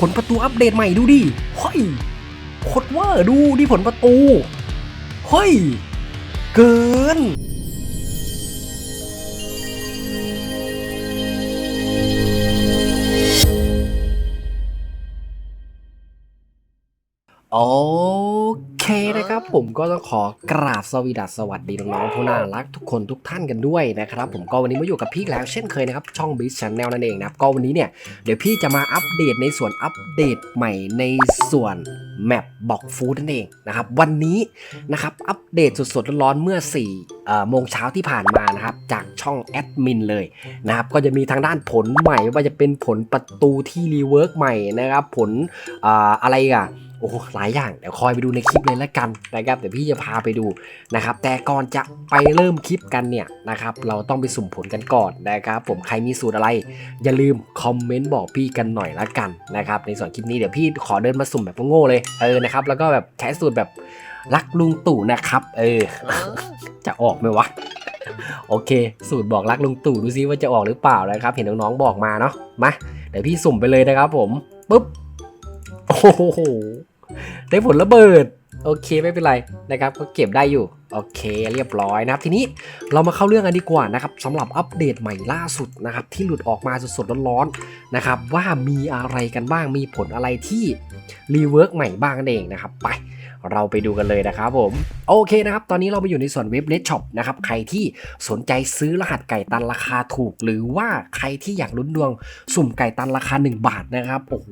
ผลประตูอัปเดตใหม่ดูดิเฮ้ยโคตรเวอร์ดูดิผลประตูเฮ้ย เกินโอ เคนะครับผมก็ต้องขอกราบสวีดัสสวัสดีน้องๆผู้น่ารักทุกคนทุกท่านกันด้วยนะครับผมก็วันนี้มาอยู่กับพี่แล้วเช่นเคยนะครับช่อง b i z Channel นั่นเองนะครับก็วันนี้เนี่ยเดี๋ยวพี่จะมาอัปเดตในส่วนอัปเดตใหม่ในส่วนแมปบอกฟูดนั่นเองนะครับวันนี้นะครับอัปเดตสดๆร้อนๆเมื่อ4เอ่อโมงเช้าที่ผ่านมานะครับจากช่องแอดมินเลยนะครับก็จะมีทางด้านผลใหม่ไม่ว่าจะเป็นผลประตูที่รีเวิร์กใหม่นะครับผลอ่าอะไรอะ โอ้โหหลายอย่างเดี๋ยวคอยไปดูในคลิปเลยละกันนะครับเดี๋ยวพี่จะพาไปดูนะครับ แต่ก่อนจะไปเริ่มคลิปกันเนี่ยนะครับ เราต้องไปสุ่มผลกันก่อนนะครับ ผมใครมีสูตรอะไร อย่าลืมคอมเมนต์บอกพี่กันหน่อยละกันนะครับ ในส่วนคลิปนี้เดี๋ยวพี่ขอเดินมาสุ่มแบบโง่ๆเลยเออนะครับ แล้วก็แบบใช้สูตรแบบรักลุงตู่นะครับ เออ จะออกไหมวะโอเค สูตรบอกรักลุงตู่ดูซิว่าจะออกหรือเปล่านะครับ เห็นน้องๆบอกมาเนาะมาเดี๋ยวพี่สุ่มไปเลยนะครับผมปุ๊บโอ้โห ได้ผลระเบิด โอเคไม่เป็นไรนะครับ ก็เก็บได้อยู่ โอเคเรียบร้อยนะครับ ทีนี้เรามาเข้าเรื่องกันดีกว่านะครับสำหรับอัปเดตใหม่ล่าสุดนะครับ ที่หลุดออกมาสดๆร้อนๆนะครับ ว่ามีอะไรกันบ้างมีผลอะไรที่รีเวิร์กใหม่บ้างนั่นเองนะครับ ไป เราไปดูกันเลยนะครับผม โอเคนะครับ ตอนนี้เราไปอยู่ในส่วนเว็บเน็ตช็อปนะครับ ใครที่สนใจซื้อรหัสไก่ตันราคาถูก หรือว่าใครที่อยากลุ้นดวงสุ่มไก่ตันราคา 1 บาทนะครับ โอ้โห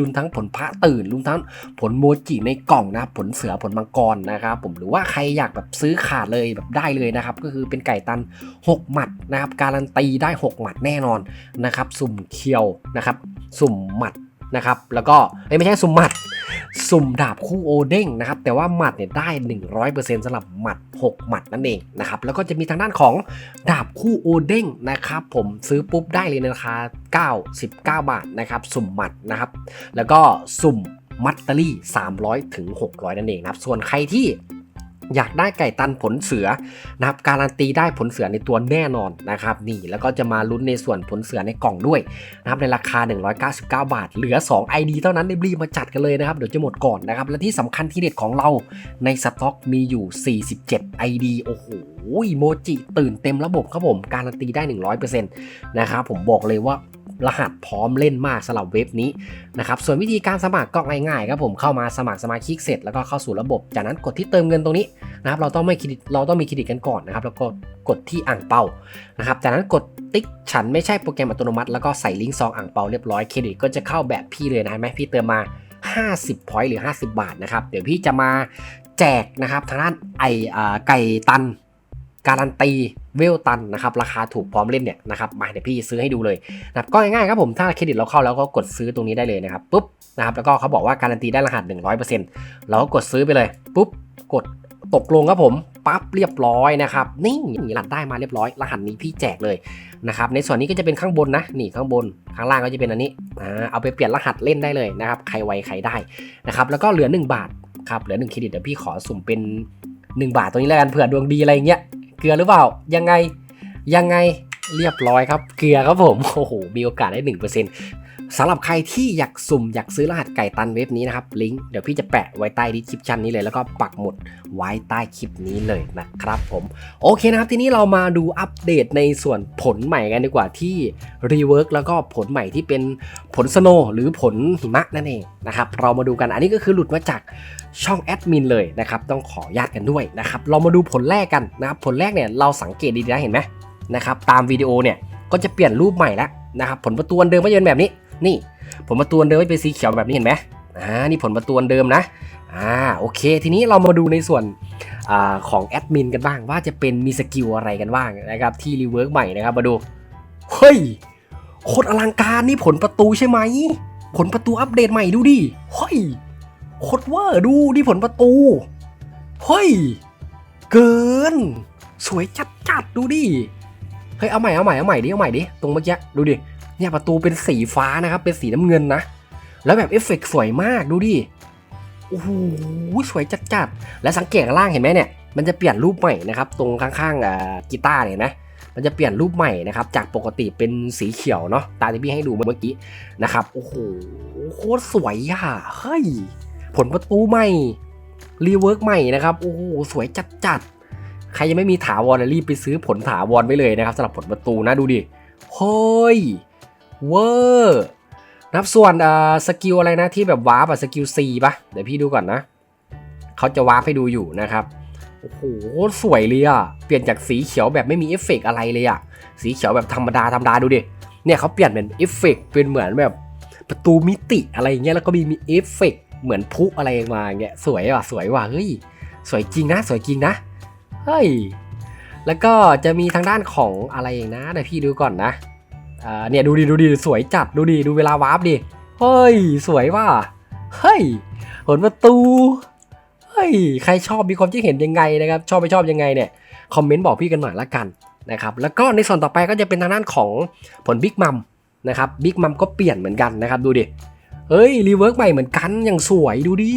ลุ้นทั้งผลพระตื่นลุ้นทั้งผลโมจิในกล่องนะครับผลเสือผลมังกรนะครับผมหรือว่าใครอยากแบบซื้อขาดเลยแบบได้เลยนะครับ ก็คือเป็นไก่ตัน 6 หมัดนะครับ การันตีได้ 6 หมัดแน่นอนนะครับ สุ่มเคียวนะครับ สุ่มหมัดนะครับแล้วก็ไม่ใช่สุ่มหมัด สุ่มดาบคู่โอเด้งนะครับแต่ว่าหมัดเนี่ยได้ 100%สำหรับหมัด 6 หมัดนั่นเองนะครับแล้วก็จะมีทางด้านของดาบคู่โอเด้งนะครับผมซื้อปุ๊บได้เลยในราคา99 บาทนะครับสุ่มหมัดนะครับแล้วก็สุ่มมัตเตอรี่ 300ถึง600 นั่นเองนะครับส่วนใครที่ อยากได้ไก่ตันผลเสือนะครับการันตีได้ผลเสือในตัวแน่นอนนะครับนี่แล้วก็จะมาลุ้นในส่วนผลเสือในกล่องด้วยนะครับในราคา 199 บาท เหลือ 2 ID เท่านั้นรีบมาจัดกันเลยนะครับเดี๋ยวจะหมดก่อนนะครับและที่สำคัญที่เด็ดของเราในสต็อกมีอยู่ 47 ID โอ้โหโมจิตื่นเต็มระบบครับผมการันตีได้ 100%นะครับผมบอกเลยว่า รหัสพร้อมเล่นมากสำหรับเว็บนี้นะครับส่วนวิธีการสมัครก็ง่ายๆครับผมเข้ามาสมัครสมาชิกเสร็จแล้วก็เข้าสู่ระบบ จากนั้นกดที่เติมเงินตรงนี้นะครับเราต้องไม่เครดิตเราต้องมีเครดิตกันก่อนนะครับแล้วก็กดที่อ่างเปานะครับจากนั้นกดติ๊กฉันไม่ใช่โปรแกรมอัตโนมัติแล้วก็ใส่ลิงก์ซองอ่างเปาเรียบร้อยเครดิตก็จะเข้าแบบพี่เลยนะไหมพี่เติมมา 50พอยต์หรือ 50 บาทนะครับเดี๋ยวพี่จะมาแจกนะครับทางด้านไออไก่ตัน การันตีเวลตันนะครับราคาถูกพร้อมเล่นเนี่ยนะครับมาเดี๋ยวพี่ซื้อให้ดูเลยนะครับก็ง่ายๆครับผมถ้าเครดิตเราเข้าแล้วก็กดซื้อตรงนี้ได้เลยนะครับปุ๊บนะครับแล้วก็เขาบอกว่าการันตีได้รหัส 100%เราก็กดซื้อไปเลยปุ๊บกดตกลงครับผมปั๊บเรียบร้อยนะครับนี่รหัสได้มาเรียบร้อย รหัสนี้พี่แจกเลยนะครับในส่วนนี้ก็จะเป็นข้างบนนะนี่ข้างบนข้างล่างก็จะเป็นอันนี้อ่าเอาไปเปลี่ยนรหัสเล่นได้เลยนะครับใครไวใครได้นะครับแล้วก็เหลือ 1 บาทครับเหลือ1เครดิตเดี๋ยวพี่ขอสุ่มเป็น 1 บาทตรงนี้แล้วกันเผื่อดวงดีอะไรเงี้ย ลือหรือเปล่า ยังไง ยังไงเรียบร้อยครับ เกลือครับผม โอ้โห มีโอกาสได้ 1% สำหรับใครที่อยากสุ่มอยากซื้อรหัสไก่ตันเว็บนี้นะครับลิงก์เดี๋ยวพี่จะแปะไว้ใต้ดีคริปชันนี้เลย แล้วก็ปักหมุดไว้ใต้คลิปนี้เลยนะครับผมโอเคนะครับทีนี้เรามาดูอัปเดตในส่วนผลใหม่กันดีกว่าที่รีเวิร์กแล้วก็ผลใหม่ที่เป็นผลสโนหรือผลหิมะนั่นเองนะครับเรามาดูกันอันนี้ก็คือหลุดมาจากช่องแอดมินเลยนะครับต้องขออนุญาตกันด้วยนะครับเรามาดูผลแรกกันนะครับผลแรกเนี่ยเราสังเกตดีๆนะเห็นไหมนะครับตามวิดีโอเนี่ยก็จะเปลี่ยนรูปใหม่แล้วนะครับผลประตูอันเดิมก็จะเป็นแบบนี้ นี่ผลประตูอันเดิมไม่เป็นสีเขียวแบบนี้เห็นไหมอ่านี่ผลประตูอันเดิมนะอ่าโอเค ทีนี้เรามาดูในส่วนอของแอดมินกันบ้างว่าจะเป็นมีสกิลอะไรกันบ้างนะครับที่รีเวิร์กใหม่นะครับมาดูเฮ้ยโคตรอลังการนี่ผลประตูใช่ไหมผลประตูอัปเดตใหม่ดูดิเฮ้ยโคตรเวอร์ดูดิผลประตูเฮ้ยเกิน สวยจัดจัดดูดิเฮ้ยเอาใหม่เอาใหม่เอาใหม่ดิเอาใหม่ดิตรงเมื่อกี้ดูดิ เนี่ยประตูเป็นสีฟ้านะครับ เป็นสีน้ำเงินนะ แล้วแบบเอฟเฟกต์สวยมากดูดิ โอ้โหสวยจัดจัดๆ และสังเกตล่างเห็นไหมเนี่ย มันจะเปลี่ยนรูปใหม่นะครับ ตรงข้างๆกีตาร์เนี่ยนะมันจะเปลี่ยนรูปใหม่นะครับ จากปกติเป็นสีเขียวเนาะตามที่พี่ให้ดูเมื่อกี้นะครับ โอ้โหโคตรสวยอะเฮ้ยผลประตูใหม่รีเวิร์กใหม่นะครับโอ้โหสวยจัดจัดใครยังไม่มีถาวรรีบไปซื้อผลถาวรไว้เลยนะครับสำหรับผลประตูนะดูดิเฮ้ย เวอร์นับส่วนอ่าสกิลอะไรนะที่แบบวาร์ปอะสกิล C ปะเดี๋ยวพี่ดูก่อนนะเขาจะวาร์ปให้ดูอยู่นะครับโอ้โหสวยเลยอะเปลี่ยนจากสีเขียวแบบไม่มีเอฟเฟกต์อะไรเลยอะสีเขียวแบบธรรมดาธรรมดาดูดิเนี่ยเขาเปลี่ยนเป็นเอฟเฟกต์เป็นเหมือนแบบประตูมิติอะไรอย่างเงี้ยแล้วก็มีมีเอฟเฟกต์เหมือนพุอะไรมาเงี้ยสวยว่ะสวยว่ะเฮ้ยสวยจริงนะ สวยจริงนะเฮ้ยแล้วก็จะมีทางด้านของอะไรเองนะเดี๋ยวพี่ดูก่อนนะ อ่าเนี่ยดูดิดูดิสวยจัดดูดิดูเวลาวาร์ปดิเฮ้ย สวยว่ะเฮ้ยผลประตูเฮ้ยใครชอบมีความคิดเห็นยังไงนะครับ ชอบไม่ชอบยังไงเนี่ยคอมเมนต์บอกพี่กันหน่อยละกันนะครับแล้วก็ในส่วนต่อไปก็จะเป็นทางด้านของผลบิ๊กมัมนะครับบิ๊กมัมก็เปลี่ยนเหมือนกันนะครับดูดิเฮ้ยรีเวิร์กใหม่เหมือนกันอย่างสวยดูดิ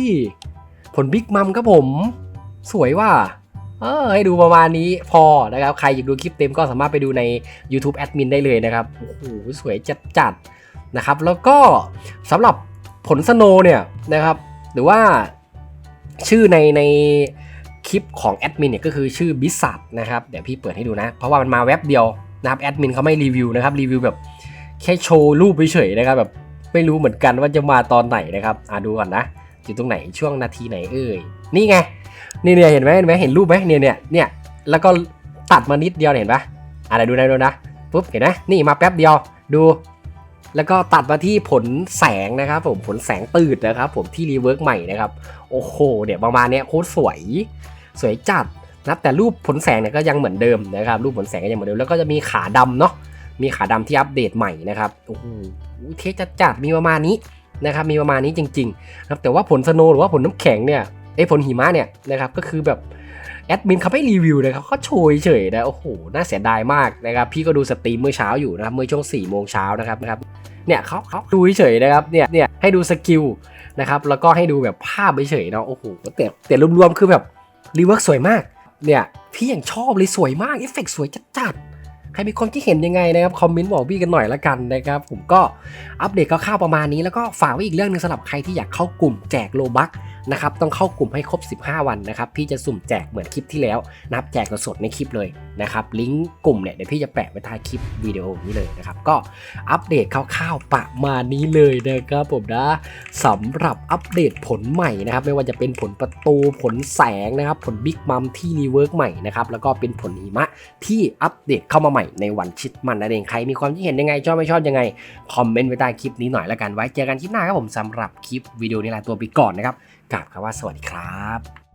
ผลบิ๊กมัมครับผม สวยว่ะ ให้ดูประมาณนี้พอนะครับ ใครอยากดูคลิปเต็มก็สามารถไปดูใน YouTube แอดมินได้เลยนะครับ โอ้โห สวยจัดจัดๆนะครับ แล้วก็สำหรับผลสโนเนี่ยนะครับ หรือว่าชื่อในในคลิปของแอดมินเนี่ยก็คือชื่อบิสัทนะครับ เดี๋ยวพี่เปิดให้ดูนะ เพราะว่ามันมาเว็บเดียวนะครับแอดมินเขาไม่รีวิวนะครับรีวิวแบบแค่โชว์รูปเฉยๆนะครับแบบไม่รู้เหมือนกันว่าจะมาตอนไหนนะครับอะดูก่อนนะอยู่ตรงไหนช่วงนาทีไหนเอ่ยนี่ไง นี่เนี่ยเห็นไหมเห็นไหมเห็นรูปไหมเนี่ยเนี่ยเนี่ยแล้วก็ตัดมานิดเดียวเห็นปะอะเดี๋ยวดูนะดูนะปุ๊บเห็นไหมนี่มาแป๊บเดียวดู แล้วก็ตัดมาที่ผลแสงนะครับ ผมผลแสงตืดนะครับ ผมที่รีเวิร์กใหม่นะครับ โอ้โหเนี่ยประมาณเนี้ยโคตรสวย สวยจัดนะแต่รูปผลแสงเนี่ยก็ยังเหมือนเดิมนะครับ รูปผลแสงก็ยังเหมือนเดิมแล้วก็จะมีขาดำเนาะมีขาดำที่อัปเดตใหม่นะครับโอ้โหเทจัดจัดมีประมาณนี้นะครับ มีประมาณนี้จริงๆนะครับแต่ว่าผลสโนว์หรือว่าผลน้ำแข็งเนี่ย ไอ้ผลหิมะเนี่ยนะครับก็คือแบบแอดมินเขาไม่รีวิวนะครับเขาโชยเฉยนะโอ้โหน่าเสียดายมากนะครับพี่ก็ดูสตรีมเมื่อเช้าอยู่นะครับเมื่อช่วง4ี่โมงเช้านะครับนะครับเนี่ยเขาเขาดูเฉยนะครับเนี่ยเนี่ยให้ดูสกิลนะครับแล้วก็ให้ดูแบบภาพเฉยเนาะโอ้โหแต่แต่รวมๆคือแบบรีเวิร์กสวยมากเนี่ยพี่ยังชอบเลยสวยมากเอฟเฟกต์สวยจัดๆใครมีความคิดเห็นยังไงนะครับคอมเมนต์บอกพี่กันหน่อยละกันนะครับผมก็อัปเดตคร่าวๆประมาณนี้แล้วก็ฝากไว้อีกเรื่องหนึงสำหรับใครที่อยากเข้ากลุ่มแจกโลบัค นะครับต้องเข้ากลุ่มให้ครบ 15 วันนะครับพี่จะสุ่มแจกเหมือนคลิปที่แล้วนะครับแจกสดในคลิปเลยนะครับลิงก์กลุ่มเนี่ยเดี๋ยวพี่จะแปะไว้ใต้คลิปวิดีโอนี้เลยนะครับก็อัปเดตคร่าวๆประมาณนี้เลยนะครับผมนะสำหรับอัปเดตผลใหม่นะครับไม่ว่าจะเป็นผลประตูผลแสงนะครับผลบิ๊กมัมที่รีเวิร์กใหม่นะครับแล้วก็เป็นผลหิมะที่อัปเดตเข้ามาใหม่ในวันชิดมันนั่นเองใครมีความคิดเห็นยังไงชอบไม่ชอบยังไงคอมเมนต์ไว้ใต้คลิปนี้หน่อยและกันไว้เจอกันคลิปหน้าครับผมสำหรับคลิปวิดีโอนี้ลาตัวไปก่อนนะครับ กราบคำว่าสวัสดีครับ